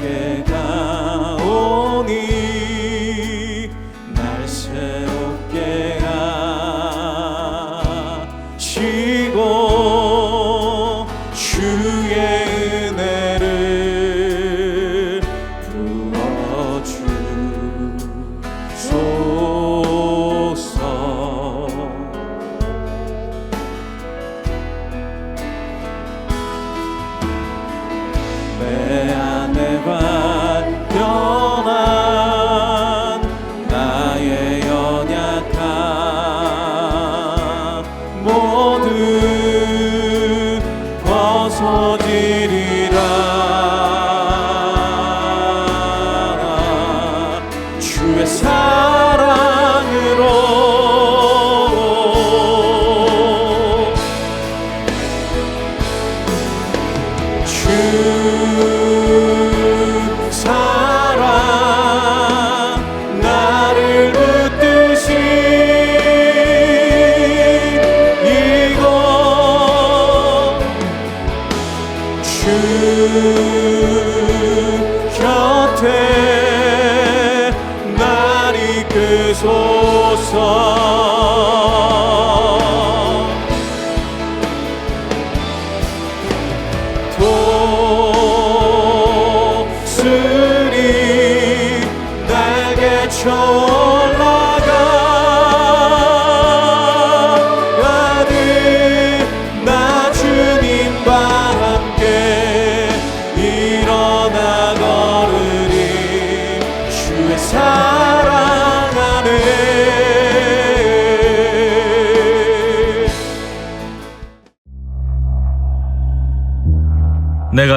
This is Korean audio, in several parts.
내게 가오니 날 새롭게 하시고 주의 은혜를 부어주소서. 내 안에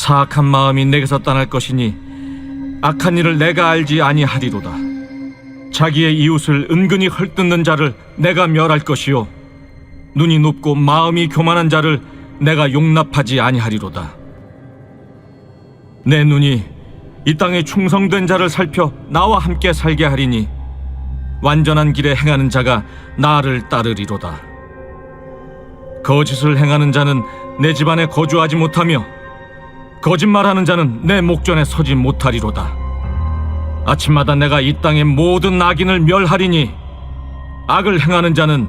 사악한 마음이 내게서 떠날 것이니 악한 일을 내가 알지 아니하리로다. 자기의 이웃을 은근히 헐뜯는 자를 내가 멸할 것이요 눈이 높고 마음이 교만한 자를 내가 용납하지 아니하리로다. 내 눈이 이 땅에 충성된 자를 살펴 나와 함께 살게 하리니 완전한 길에 행하는 자가 나를 따르리로다. 거짓을 행하는 자는 내 집안에 거주하지 못하며 거짓말하는 자는 내 목전에 서지 못하리로다. 아침마다 내가 이 땅의 모든 악인을 멸하리니 악을 행하는 자는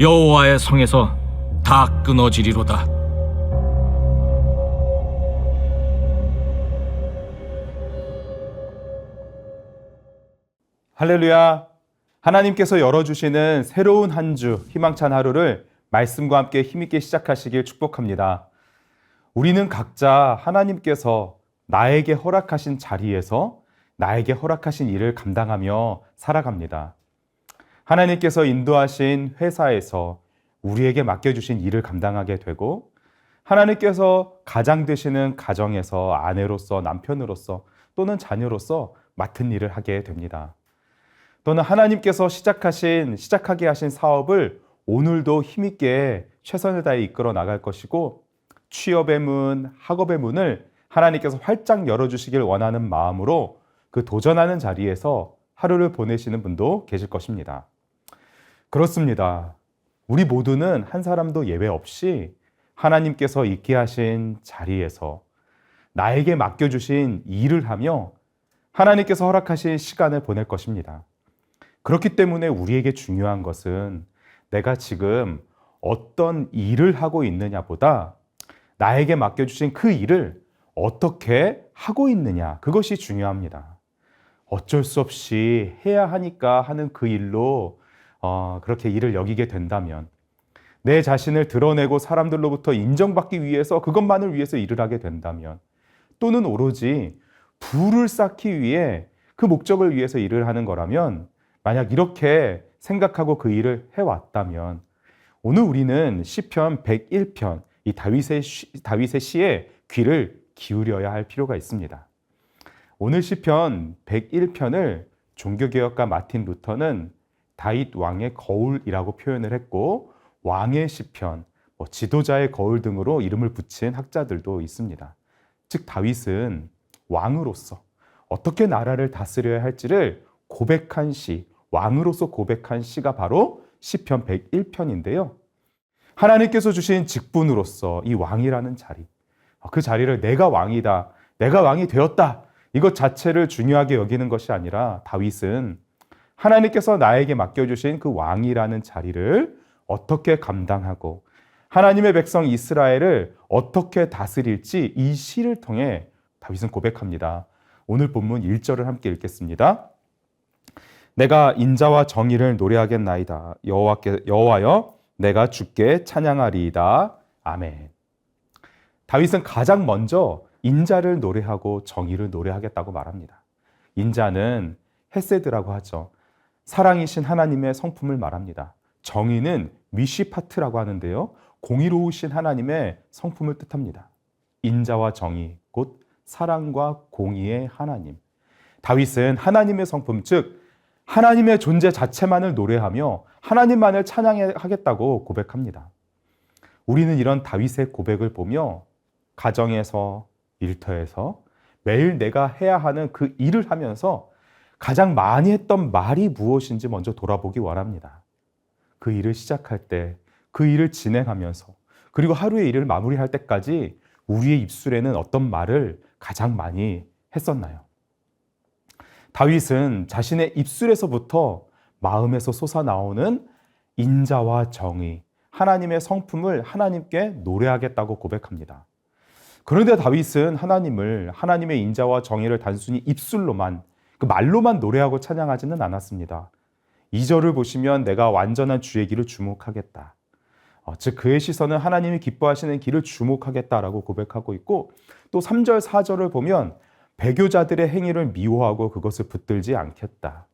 여호와의 성에서 다 끊어지리로다. 할렐루야. 하나님께서 열어주시는 새로운 한 주, 희망찬 하루를 말씀과 함께 힘있게 시작하시길 축복합니다. 우리는 각자 하나님께서 나에게 허락하신 자리에서 나에게 허락하신 일을 감당하며 살아갑니다. 하나님께서 인도하신 회사에서 우리에게 맡겨주신 일을 감당하게 되고, 하나님께서 가장 되시는 가정에서 아내로서 남편으로서 또는 자녀로서 맡은 일을 하게 됩니다. 또는 하나님께서 시작하신 시작하게 하신 사업을 오늘도 힘있게 최선을 다해 이끌어 나갈 것이고 취업의 문, 학업의 문을 하나님께서 활짝 열어 주시길 원하는 마음으로 그 도전하는 자리에서 하루를 보내시는 분도 계실 것입니다. 그렇습니다. 우리 모두는 한 사람도 예외 없이 하나님께서 있게 하신 자리에서 나에게 맡겨주신 일을 하며 하나님께서 허락하신 시간을 보낼 것입니다. 그렇기 때문에 우리에게 중요한 것은 내가 지금 어떤 일을 하고 있느냐보다 나에게 맡겨주신 그 일을 어떻게 하고 있느냐, 그것이 중요합니다. 어쩔 수 없이 해야 하니까 하는 그 일로 어, 그렇게 일을 여기게 된다면 내 자신을 드러내고 사람들로부터 인정받기 위해서 그것만을 위해서 일을 하게 된다면 또는 오로지 부를 쌓기 위해 그 목적을 위해서 일을 하는 거라면 만약 이렇게 생각하고 그 일을 해왔다면 오늘 우리는 시편 101편 이 다윗의 시, 다윗의 시에 귀를 기울여야 할 필요가 있습니다. 오늘 시편 101편을 종교개혁가 마틴 루터는 다윗 왕의 거울이라고 표현을 했고 왕의 시편, 뭐 지도자의 거울 등으로 이름을 붙인 학자들도 있습니다. 즉 다윗은 왕으로서 어떻게 나라를 다스려야 할지를 고백한 시, 왕으로서 고백한 시가 바로 시편 101편인데요. 하나님께서 주신 직분으로서 이 왕이라는 자리, 그 자리를 내가 왕이다, 내가 왕이 되었다, 이것 자체를 중요하게 여기는 것이 아니라 다윗은 하나님께서 나에게 맡겨주신 그 왕이라는 자리를 어떻게 감당하고 하나님의 백성 이스라엘을 어떻게 다스릴지 이 시를 통해 다윗은 고백합니다. 오늘 본문 1절을 함께 읽겠습니다. 내가 인자와 정의를 노래하겠나이다. 여호와께 여호와여 내가 주께 찬양하리이다. 아멘. 다윗은 가장 먼저 인자를 노래하고 정의를 노래하겠다고 말합니다. 인자는 헤세드라고 하죠. 사랑이신 하나님의 성품을 말합니다. 정의는 미시파트라고 하는데요. 공의로우신 하나님의 성품을 뜻합니다. 인자와 정의, 곧 사랑과 공의의 하나님. 다윗은 하나님의 성품, 즉 하나님의 존재 자체만을 노래하며 하나님만을 찬양하겠다고 고백합니다. 우리는 이런 다윗의 고백을 보며 가정에서 일터에서 매일 내가 해야 하는 그 일을 하면서 가장 많이 했던 말이 무엇인지 먼저 돌아보기 원합니다. 그 일을 시작할 때, 그 일을 진행하면서, 그리고 하루의 일을 마무리할 때까지 우리의 입술에는 어떤 말을 가장 많이 했었나요? 다윗은 자신의 입술에서부터 마음에서 솟아나오는 인자와 정의, 하나님의 성품을 하나님께 노래하겠다고 고백합니다. 그런데 다윗은 하나님을 하나님의 인자와 정의를 단순히 입술로만 그 말로만 노래하고 찬양하지는 않았습니다. 2절을 보시면 내가 완전한 주의 길을 주목하겠다. 어, 즉 그의 시선은 하나님이 기뻐하시는 길을 주목하겠다라고 고백하고 있고 또 3절 4절을 보면 배교자들의 행위를 미워하고 그것을 붙들지 않겠다.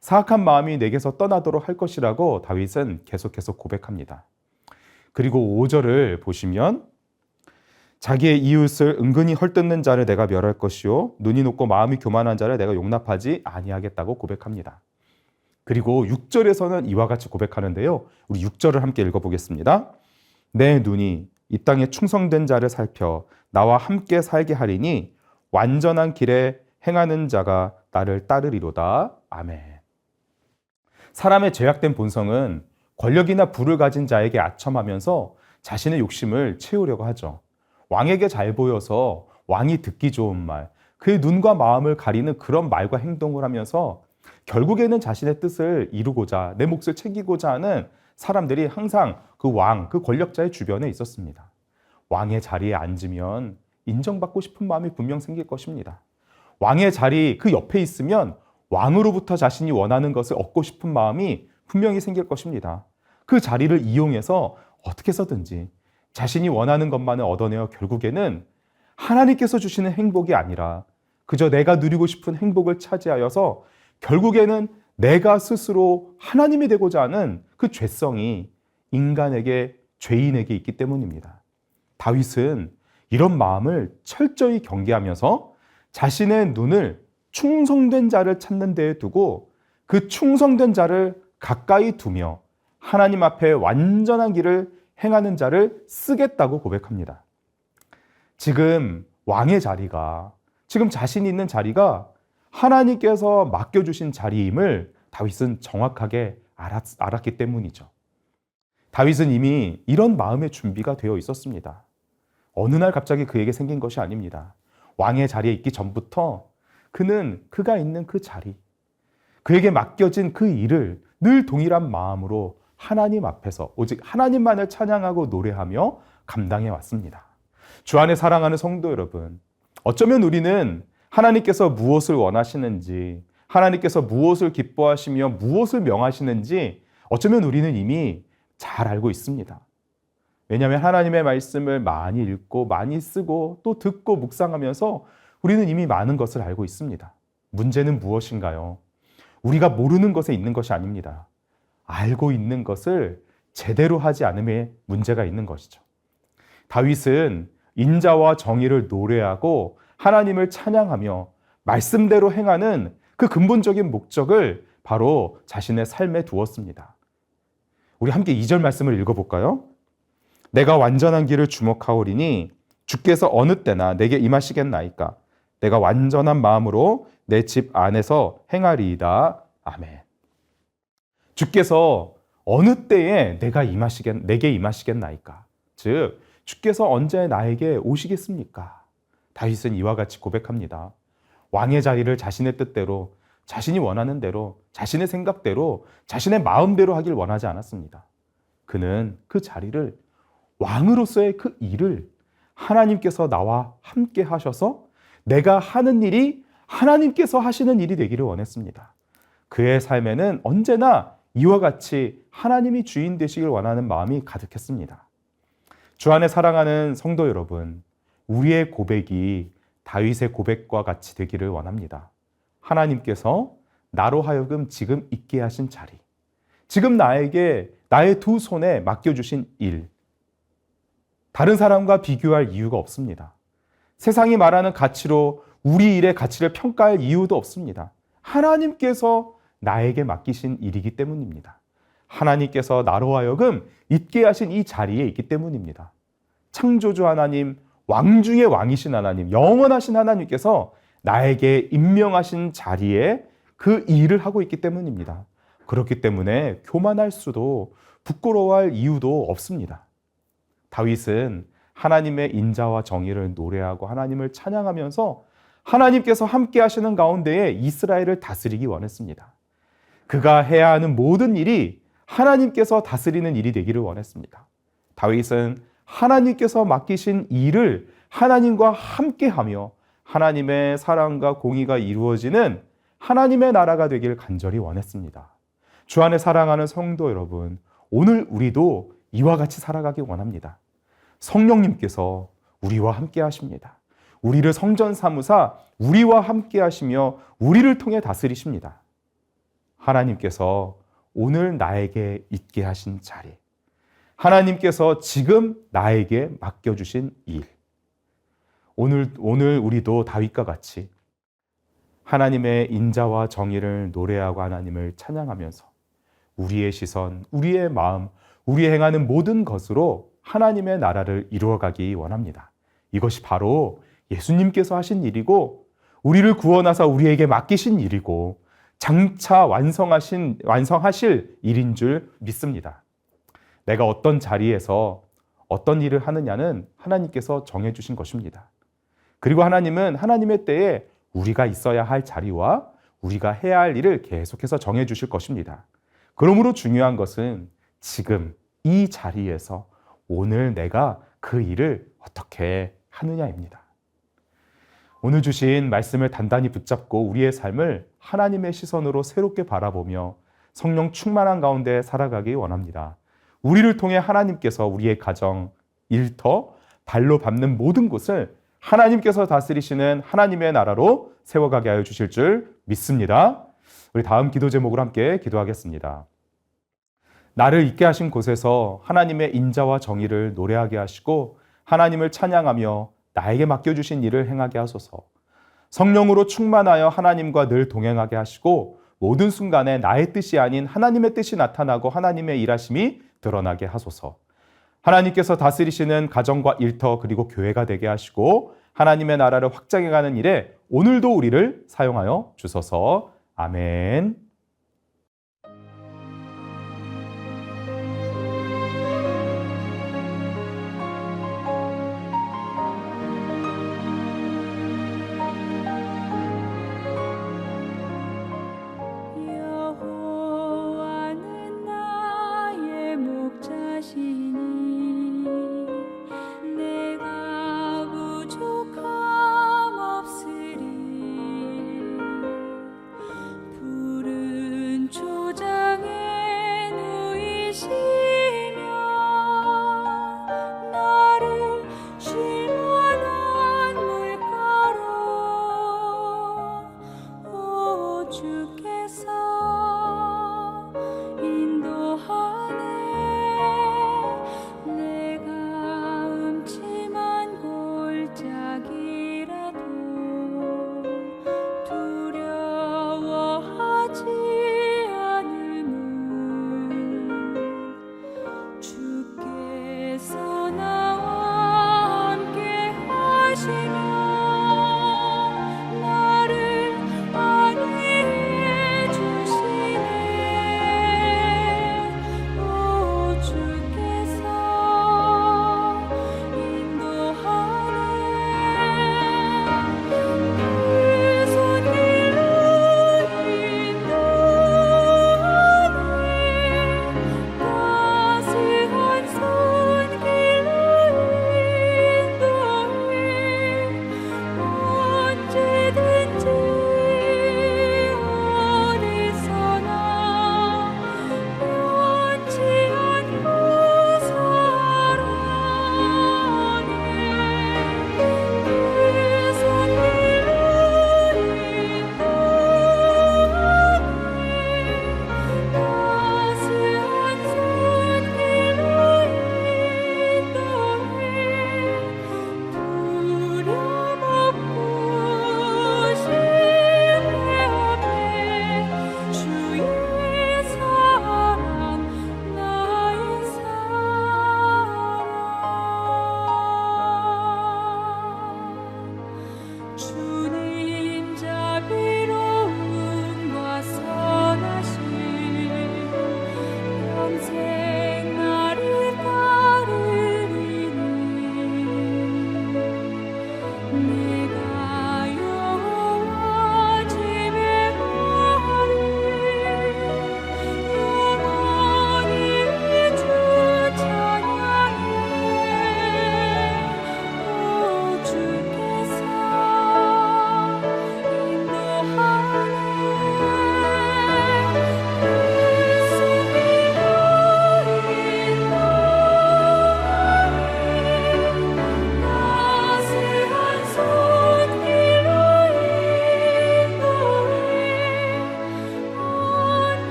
사악한 마음이 내게서 떠나도록 할 것이라고 다윗은 계속해서 고백합니다. 그리고 5절을 보시면 자기의 이웃을 은근히 헐뜯는 자를 내가 멸할 것이요 눈이 높고 마음이 교만한 자를 내가 용납하지 아니하겠다고 고백합니다. 그리고 6절에서는 이와 같이 고백하는데요. 우리 6절을 함께 읽어 보겠습니다. 내 눈이 이 땅에 충성된 자를 살펴 나와 함께 살게 하리니 완전한 길에 행하는 자가 나를 따르리로다. 아멘. 사람의 죄악된 본성은 권력이나 부를 가진 자에게 아첨하면서 자신의 욕심을 채우려고 하죠. 왕에게 잘 보여서 왕이 듣기 좋은 말, 그의 눈과 마음을 가리는 그런 말과 행동을 하면서 결국에는 자신의 뜻을 이루고자 내 몫을 챙기고자 하는 사람들이 항상 그 왕, 그 권력자의 주변에 있었습니다. 왕의 자리에 앉으면 인정받고 싶은 마음이 분명 생길 것입니다. 왕의 자리 그 옆에 있으면 왕으로부터 자신이 원하는 것을 얻고 싶은 마음이 분명히 생길 것입니다. 그 자리를 이용해서 어떻게 해서든지 자신이 원하는 것만을 얻어내어 결국에는 하나님께서 주시는 행복이 아니라 그저 내가 누리고 싶은 행복을 차지하여서 결국에는 내가 스스로 하나님이 되고자 하는 그 죄성이 인간에게 죄인에게 있기 때문입니다. 다윗은 이런 마음을 철저히 경계하면서 자신의 눈을 충성된 자를 찾는 데에 두고 그 충성된 자를 가까이 두며 하나님 앞에 완전한 길을 행하는 자를 쓰겠다고 고백합니다. 지금 왕의 자리가 지금 자신 있는 자리가 하나님께서 맡겨주신 자리임을 다윗은 정확하게 알았, 알았기 때문이죠. 다윗은 이미 이런 마음의 준비가 되어 있었습니다. 어느 날 갑자기 그에게 생긴 것이 아닙니다. 왕의 자리에 있기 전부터 그는 그가 있는 그 자리, 그에게 맡겨진 그 일을 늘 동일한 마음으로 하나님 앞에서 오직 하나님만을 찬양하고 노래하며 감당해 왔습니다. 주 안에 사랑하는 성도 여러분, 어쩌면 우리는 하나님께서 무엇을 원하시는지, 하나님께서 무엇을 기뻐하시며 무엇을 명하시는지 어쩌면 우리는 이미 잘 알고 있습니다. 왜냐하면 하나님의 말씀을 많이 읽고 많이 쓰고 또 듣고 묵상하면서 우리는 이미 많은 것을 알고 있습니다. 문제는 무엇인가요? 우리가 모르는 것에 있는 것이 아닙니다. 알고 있는 것을 제대로 하지 않음에 문제가 있는 것이죠. 다윗은 인자와 정의를 노래하고 하나님을 찬양하며 말씀대로 행하는 그 근본적인 목적을 바로 자신의 삶에 두었습니다. 우리 함께 2절 말씀을 읽어볼까요? 내가 완전한 길을 주목하오리니 주께서 어느 때나 내게 임하시겠나이까 내가 완전한 마음으로 내 집 안에서 행하리이다. 아멘. 주께서 어느 때에 내가 임하시겠 내게 임하시겠나이까? 즉 주께서 언제 나에게 오시겠습니까? 다윗은 이와 같이 고백합니다. 왕의 자리를 자신의 뜻대로 자신이 원하는 대로 자신의 생각대로 자신의 마음대로 하길 원하지 않았습니다. 그는 그 자리를 왕으로서의 그 일을 하나님께서 나와 함께 하셔서 내가 하는 일이 하나님께서 하시는 일이 되기를 원했습니다. 그의 삶에는 언제나 이와 같이 하나님이 주인 되시길 원하는 마음이 가득했습니다. 주 안에 사랑하는 성도 여러분, 우리의 고백이 다윗의 고백과 같이 되기를 원합니다. 하나님께서 나로 하여금 지금 있게 하신 자리, 지금 나에게 나의 두 손에 맡겨주신 일, 다른 사람과 비교할 이유가 없습니다. 세상이 말하는 가치로 우리 일의 가치를 평가할 이유도 없습니다. 하나님께서 나에게 맡기신 일이기 때문입니다. 하나님께서 나로 하여금 있게 하신 이 자리에 있기 때문입니다. 창조주 하나님, 왕 중의 왕이신 하나님, 영원하신 하나님께서 나에게 임명하신 자리에 그 일을 하고 있기 때문입니다. 그렇기 때문에 교만할 수도 부끄러워할 이유도 없습니다. 다윗은 하나님의 인자와 정의를 노래하고 하나님을 찬양하면서 하나님께서 함께 하시는 가운데에 이스라엘을 다스리기 원했습니다. 그가 해야 하는 모든 일이 하나님께서 다스리는 일이 되기를 원했습니다. 다윗은 하나님께서 맡기신 일을 하나님과 함께 하며 하나님의 사랑과 공의가 이루어지는 하나님의 나라가 되길 간절히 원했습니다. 주 안에 사랑하는 성도 여러분, 오늘 우리도 이와 같이 살아가기 원합니다. 성령님께서 우리와 함께 하십니다. 우리를 성전 사무사 우리와 함께 하시며 우리를 통해 다스리십니다. 하나님께서 오늘 나에게 있게 하신 자리, 하나님께서 지금 나에게 맡겨 주신 일, 오늘, 오늘 우리도 다윗과 같이 하나님의 인자와 정의를 노래하고 하나님을 찬양하면서 우리의 시선, 우리의 마음, 우리 행하는 모든 것으로 하나님의 나라를 이루어가기 원합니다. 이것이 바로 예수님께서 하신 일이고 우리를 구원하사 우리에게 맡기신 일이고 장차 완성하신 완성하실 일인 줄 믿습니다. 내가 어떤 자리에서 어떤 일을 하느냐는 하나님께서 정해 주신 것입니다. 그리고 하나님은 하나님의 때에 우리가 있어야 할 자리와 우리가 해야 할 일을 계속해서 정해 주실 것입니다. 그러므로 중요한 것은 지금 이 자리에서 오늘 내가 그 일을 어떻게 하느냐입니다. 오늘 주신 말씀을 단단히 붙잡고 우리의 삶을 하나님의 시선으로 새롭게 바라보며 성령 충만한 가운데 살아가기 원합니다. 우리를 통해 하나님께서 우리의 가정, 일터, 발로 밟는 모든 곳을 하나님께서 다스리시는 하나님의 나라로 세워가게 하여 주실 줄 믿습니다. 우리 다음 기도 제목으로 함께 기도하겠습니다. 나를 있게 하신 곳에서 하나님의 인자와 정의를 노래하게 하시고 하나님을 찬양하며 나에게 맡겨주신 일을 행하게 하소서. 성령으로 충만하여 하나님과 늘 동행하게 하시고 모든 순간에 나의 뜻이 아닌 하나님의 뜻이 나타나고 하나님의 일하심이 드러나게 하소서. 하나님께서 다스리시는 가정과 일터 그리고 교회가 되게 하시고 하나님의 나라를 확장해가는 일에 오늘도 우리를 사용하여 주소서. 아멘.